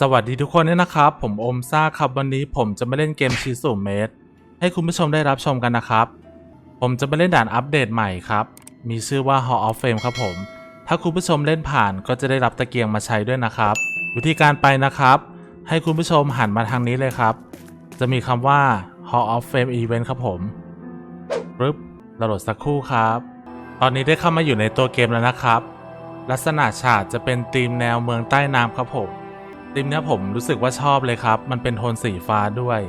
สวัสดีทุกคนด้วยนะครับ ผมอมซ่าครับวันนี้ผมจะมาเล่นเกมชีสูเมดให้คุณผู้ชมได้รับชมกันนะครับ ผมจะมาเล่นด่านอัปเดตใหม่ครับ มีชื่อว่า Hall of Fame ครับผม ถ้าคุณผู้ชมเล่นผ่านก็จะได้รับตะเกียงมาใช้ด้วยนะครับ วิธีการไปนะครับ ให้คุณผู้ชมหันมาทางนี้เลยครับ จะมีคำว่า Hall of Fame Event ครับผมปึ๊บเราโหลดสักครู่ครับ ตอนนี้ได้เข้ามาอยู่ในตัวเกมแล้วนะครับ ลักษณะฉากจะเป็นธีมแนวเมืองใต้น้ำครับผม ธีมเนี้ยผมรู้สึกว่าชอบเลยครับ มันเป็นโทนสีฟ้าด้วย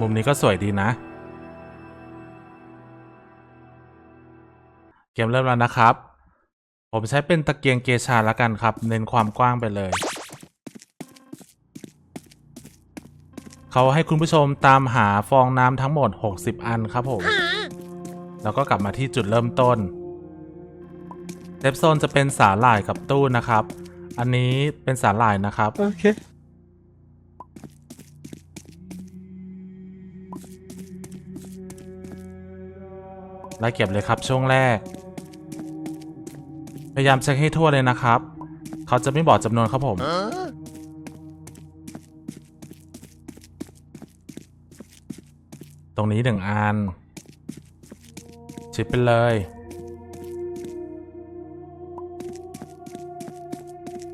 มุมนี้ก็สวยดีนะ เกมเริ่มแล้วนะครับ ผมใช้เป็นตะเกียงเกชาละกันครับ เน้นความกว้างไปเลย เขาให้คุณผู้ชมตามหาฟองน้ำทั้งหมด 60 อันครับผม แล้วก็กลับมาที่จุดเริ่มต้นเซฟโซนจะเป็นสาหร่ายกับตู้นะครับ อันนี้เป็นสาหร่ายนะครับ โอเค ไล่เก็บเลยครับช่วงแรก พยายามเช็คให้ทั่วเลยนะครับ เขาจะไม่บอกจำนวนครับผม ตรงนี้หนึ่งอันชิปไปเลย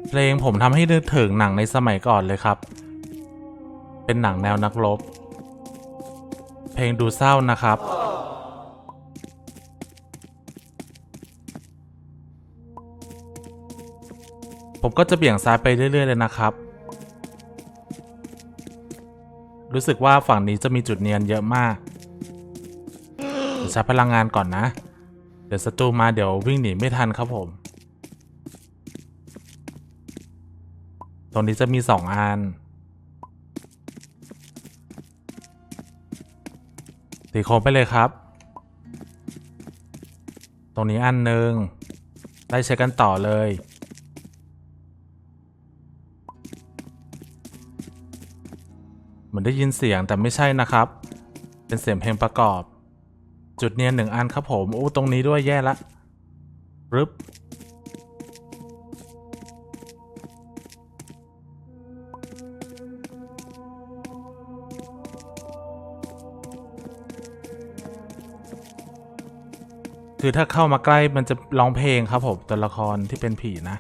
เพลงผมทำให้นึกถึงหนังในสมัยก่อนเลยครับ เป็นหนังแนวนักรบ เพลงดูเศร้านะครับ ผมก็จะเบี่ยงซ้ายไปเรื่อย ๆ เลยนะครับ รู้สึกว่าฝั่งนี้จะมีจุดเนียนเยอะมากเดี๋ยวใช้พลังงานก่อนนะ เดี๋ยวศัตรูมาเดี๋ยววิ่งหนีไม่ทันครับผม รงนี้จะมีสองอันตีโค้งไปเลยครับ ตรงนี้อันหนึ่งไล่เช็คกันต่อเลย เหมือนได้ยินเสียงแต่ไม่ใช่นะครับ เป็นเสียงเพลงประกอบ จุดเนียนหนึ่งอันครับผมโอ้ตรงนี้ด้วยแย่ละรึบ คือถ้าเข้ามาใกล้มันจะร้องเพลงครับผมตัวละครที่เป็นผีนะ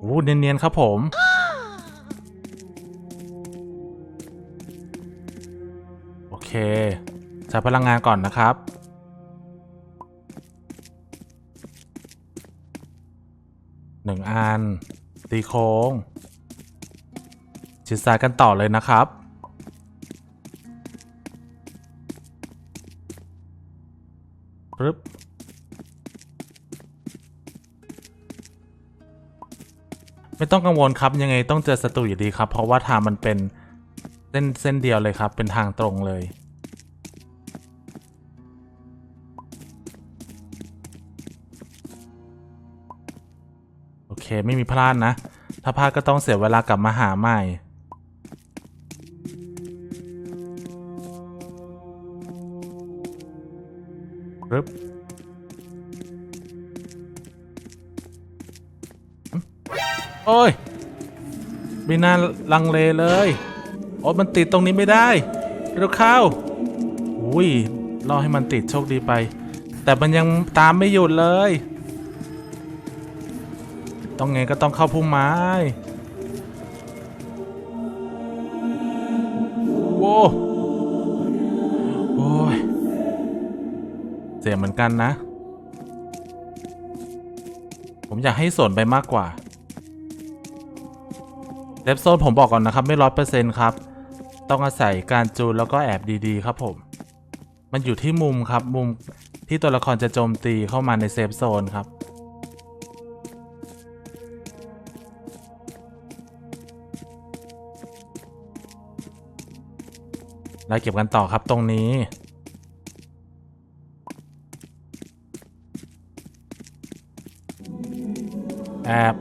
อู้เนียนๆครับผมโอเคใช้พลังงานก่อนนะครับหนึ่งอันตีโค้งชิดซ้ายกันต่อเลยนะครับ ปึ๊บไม่ต้องกังวลครับยังไงต้องเจอศัตรูอยู่ดีครับ เพราะว่าทางมันเป็นเส้นเส้นเดียวเลยครับ เป็นทางตรงเลย โอเคไม่มีพลาดนะ ถ้าพลาดก็ต้องเสียเวลากลับมาหาใหม่ ปึ๊บโอ้ยไม่น่าลังเลเลยโอ้มันติดตรงนี้ไม่ได้เร็วเข้าอุ้ยรอให้มันติดโชคดีไป แต่มันยังตามไม่หยุดเลย ต้องไงก็ต้องเข้าพุ่มไม้ สียเหมือนกันนะ ผมอยากให้ส่วนไปมากกว่าเดฟโซนผมบอกก่อนนะครับ ไม่ร้อยเปอร์เซ็นต์ครับ ต้องอาศัยการจูนแล้วก็แอบดีๆ ครับผม มันอยู่ที่มุมครับ มุมที่ตัวละครจะโจมตีเข้ามาในเซฟโซนครับแล้วเก็บกันต่อครับตรงนี้ แอบ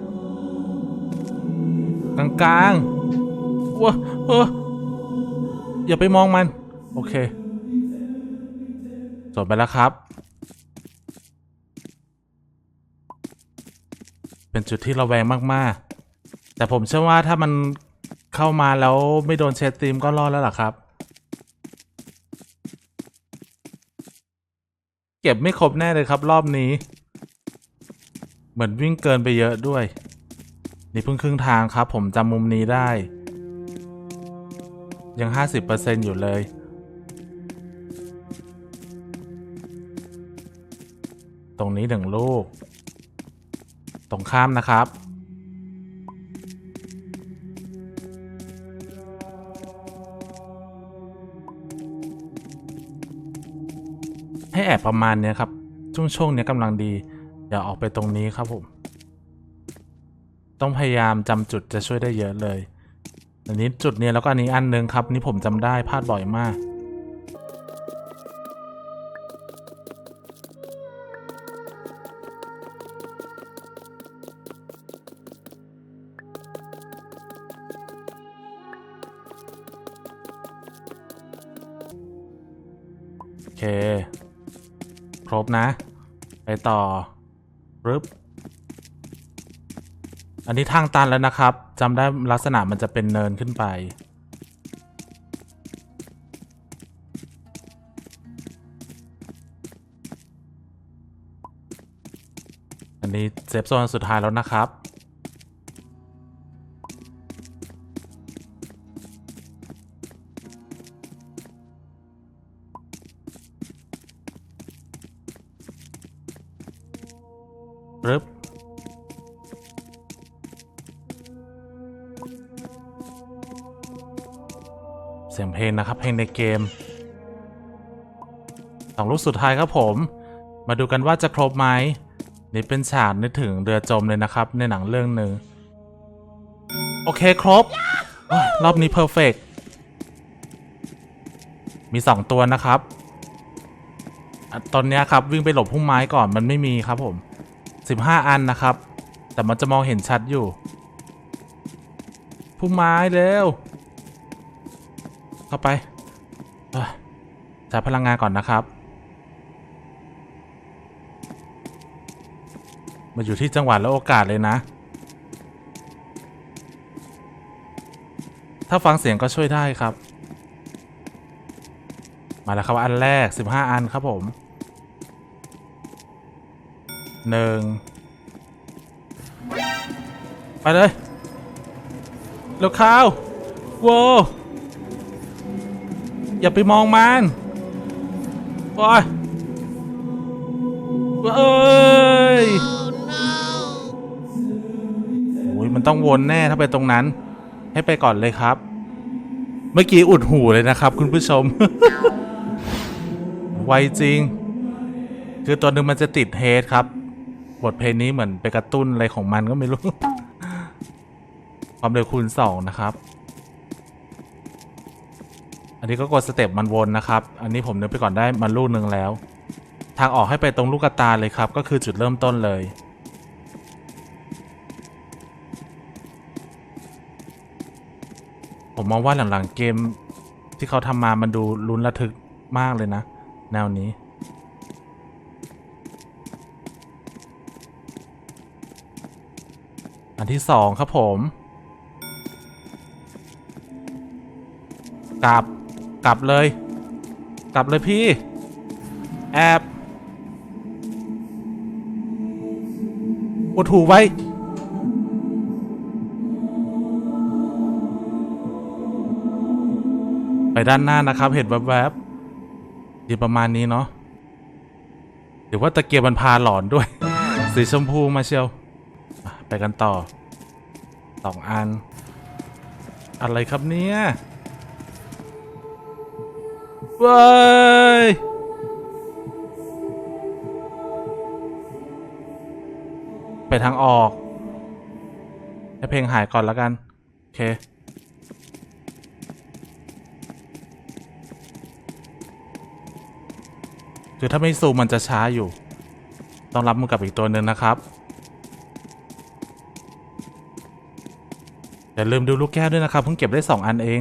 กลางกลางๆว้าเอออย่าไปมองมัน โอเคจบไปแล้วครับ เป็นจุดที่ระแวงมากๆ แต่ผมเชื่อว่าถ้ามันเข้ามาแล้วไม่โดนเชดตีมก็รอดแล้วล่ะครับ เก็บไม่ครบแน่เลยครับรอบนี้ เหมือนวิ่งเกินไปเยอะด้วย นี่เพิ่งครึ่งทางครับ ผมจำมุมนี้ได้ ยัง 50%อยู่เลย ตรงนี้หนึ่งลูก ตรงข้ามนะครับ ให้แอบประมาณนี้ครับ ช่วงช่วงนี้กำลังดี อย่าออกไปตรงนี้ครับผม ต้องพยายามจำจุดจะช่วยได้เยอะเลย อันนี้จุดเนี้ยแล้วก็อันนี้อันหนึงครับ นี่ผมจำได้พลาดบ่อยมาก โอเค ครบนะ ไปต่อ รึบอันนี้ทางตันแล้วนะครับจำได้ลักษณะมันจะเป็นเนินขึ้นไป อันนี้เซฟโซนสุดท้ายแล้วนะครับรึบ สียงเพลงนะครับเพลงในเกมสองลูกสุดท้ายครับผม มาดูกันว่าจะครบไหมนี่เป็นฉากนึกถึงเรือจมเลยนะครับ ในหนังเรื่องหนึ่งโอเคครบอรอบนี้เพอร์เฟกมีสองตัวนะครับอตอนนี้ครับวิ่งไปหลบพุ่มไม้ก่อนมันไม่มีครับผม15อันนะครับ แต่มันจะมองเห็นชัดอยู่พุ่มไม้เร็ว เข้าไปเอ้ยใช้พลังงานก่อนนะครับ มาอยู่ที่จังหวะและโอกาสเลยนะ ถ้าฟังเสียงก็ช่วยได้ครับ มาแล้วครับอันแรก 15 อันครับผมหนึ่งไปเลยเร็วข้าวโว้ อย่าไปมองมันโอ้ยเอ้ยโอ้ยมันต้องวนแน่ถ้าไปตรงนั้น ให้ไปก่อนเลยครับ เมื่อกี้อุดหูเลยนะครับ คุณผู้ชม ไวจริง คือตัวหนึ่งมันจะติดเฮดครับ บทเพลงนี้เหมือนไปกระตุ้นอะไรของมันก็ไม่รู้ ความเร็วคูณสองนะครับ นนี้ก็กดสเต็ปมันวนนะครับ อันนี้ผมนึกไปก่อนได้มันลูกหนึ่งแล้ว ทางออกให้ไปตรงลูกตาเลยครับ ก็คือจุดเริ่มต้นเลย ผมมองว่าหลังๆเกมที่เขาทำมามันดูลุ้นระทึกมากเลยนะ แนวนี้อันที่สองครับผม กลับ กลับเลย กลับเลยพี่ แอบกดถูไว้ ไปด้านหน้านะครับ เห็นแวบๆดีประมาณนี้เนาะหรือว่าตะเกียบมันพาหลอนด้วย สีชมพูมาเชียว ไปกันต่อสองอัน อะไรครับเนี่ย ว้ยไปทางออกให้เพลงหายก่อนแล้วกัน โอเค คือถ้าไม่ซูมมันจะช้าอยู่ ต้องรับมือกับอีกตัวหนึ่งนะครับ อย่าลืมดูลูกแก้วด้วยนะครับ เพิ่งเก็บได้ 2 อันเอง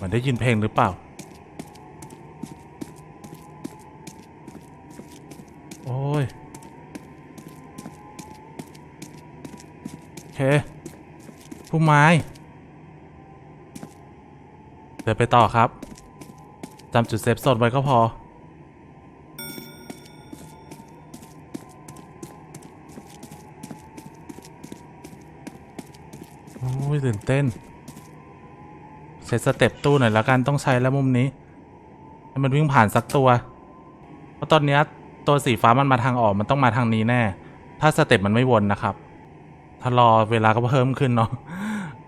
มันได้ยินเพลงหรือเปล่า โอ้ยเคผู้ไม้ เดี๋ยวไปต่อครับ จำจุดเซฟโซนไว้ก็พอ โอ้ยตื่นเต้น เซตสเต็ปตู้หน่อยแล้วกันต้องใช้แล้วมุมนี้ให้มันวิ่งผ่านสักตัว เพราะตอนนี้ตัวสีฟ้ามันมาทางออกมันต้องมาทางนี้แน่ ถ้าสเต็ปมันไม่วนนะครับถ้ารอเวลาก็เพิ่มขึ้นเนาะ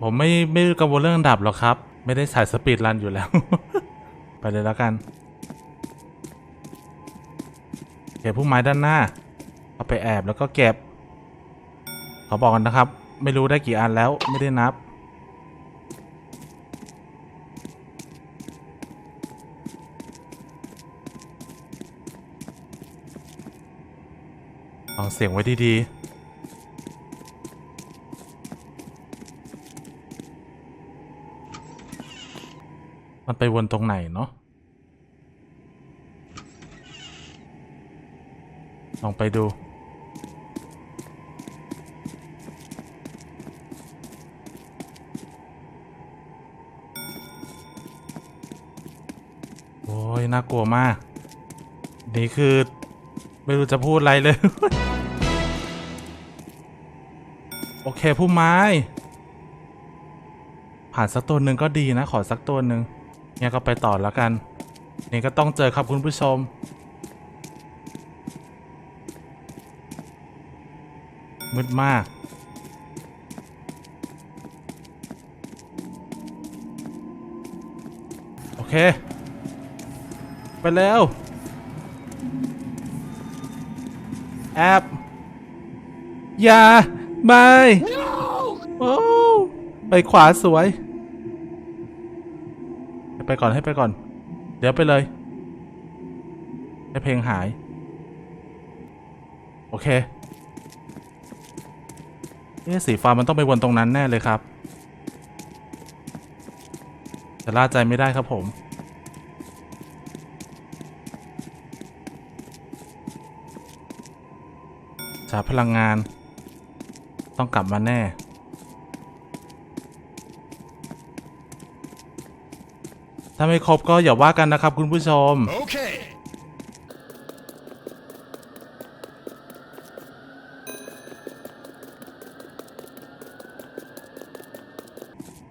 ผมไม่ไม่กังวลเรื่องดับหรอกครับ ไม่ได้สายสปีดรันอยู่แล้ว ไปเลยแล้วกันเก็บผู้ไม้ด้านหน้า เอาไปแอบแล้วก็เก็บ ขอบอกกันนะครับ ไม่รู้ได้กี่อันแล้วไม่ได้นับ งเสียงไว้ดีๆ มันไปวนตรงไหนเนาะ ลองไปดูโอ้ยน่ากลัวมาก นี่คือ ไม่รู้จะพูดอะไรเลย โอเคผู้ไม้ ผ่านสักตัวหนึ่งก็ดีนะ ขอสักตัวหนึ่งเนี่ยก็ไปต่อแล้วกัน นี่ก็ต้องเจอครับคุณผู้ชม มืดมาก โอเค ไปแล้ว แอบอย่า ไม่โอ้ไปขวาสวย ไปก่อนให้ไปก่อน เดี๋ยวไปเลยให้เพลงหาย โอเคเอ๊ะสีฟ้ามันต้องไปวนตรงนั้นแน่เลยครับจะล่าใจไม่ได้ครับผมชาพลังงาน ต้องกลับมาแน่ ถ้าไม่ครบก็อย่าว่ากันนะครับคุณผู้ชม Okay.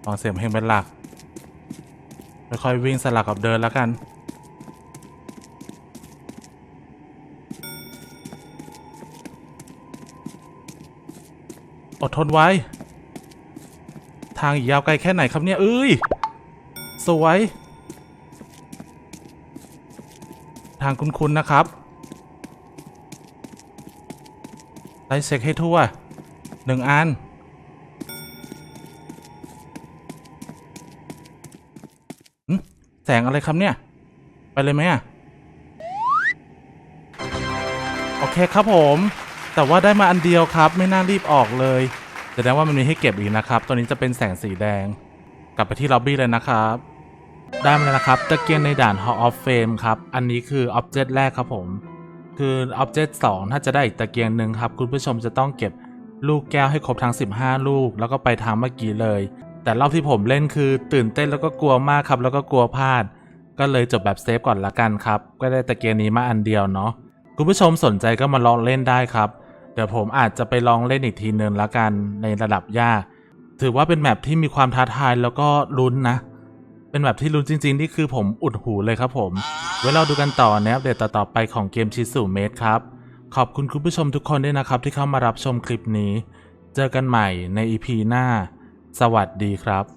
ฟังเสียงเพลงเป็นหลักค่อยๆวิ่งสลับกับเดินแล้วกัน อดทนไว้ ทางอีกยาวไกลแค่ไหนครับเนี่ย เอ้ย สวย ทางคุ้นๆนะครับไล่เช็คให้ทั่วหนึ่งอัน แสงอะไรครับเนี่ย ไปเลยไหมอะโอเคครับผม แต่ว่าได้มาอันเดียวครับ ไม่น่ารีบออกเลยแสดงว่ามันมีให้เก็บอีกนะครับ ตัวนี้จะเป็นแสงสีแดง กลับไปที่ล็อบบี้เลยนะครับ ได้มาแล้วนะครับตะเกียงในด่าน Hall of Fame ครับ อันนี้คืออ็อบเจกต์แรกครับผม คืออ็อบเจกต์สองถ้าจะได้อีกตะเกียงหนึ่งครับ คุณผู้ชมจะต้องเก็บลูกแก้วให้ครบทั้ง 15 ลูก แล้วก็ไปทางเมื่อกี้เลย แต่รอบที่ผมเล่นคือตื่นเต้นแล้วก็กลัวมากครับ แล้วก็กลัวพลาด ก็เลยจบแบบเซฟก่อนละกันครับ ก็ได้ตะเกียงนี้มาอันเดียวเนาะ คุณผู้ชมสนใจก็มาลองเล่นได้ครับ เดี๋ยวผมอาจจะไปลองเล่นอีกทีนึงละกันในระดับยาก ถือว่าเป็นแมปที่มีความท้าทายแล้วก็ลุ้นนะ เป็นแบบที่ลุ้นจริง ๆ นี่คือผมอุดหูเลยครับผม ไว้เราดูกันต่อในอัปเดตต่อๆไปของเกมชิสุเมดครับ ขอบคุณคุณผู้ชมทุกคนด้วยนะครับ ที่เข้ามารับชมคลิปนี้ เจอกันใหม่ใน EP หน้า สวัสดีครับ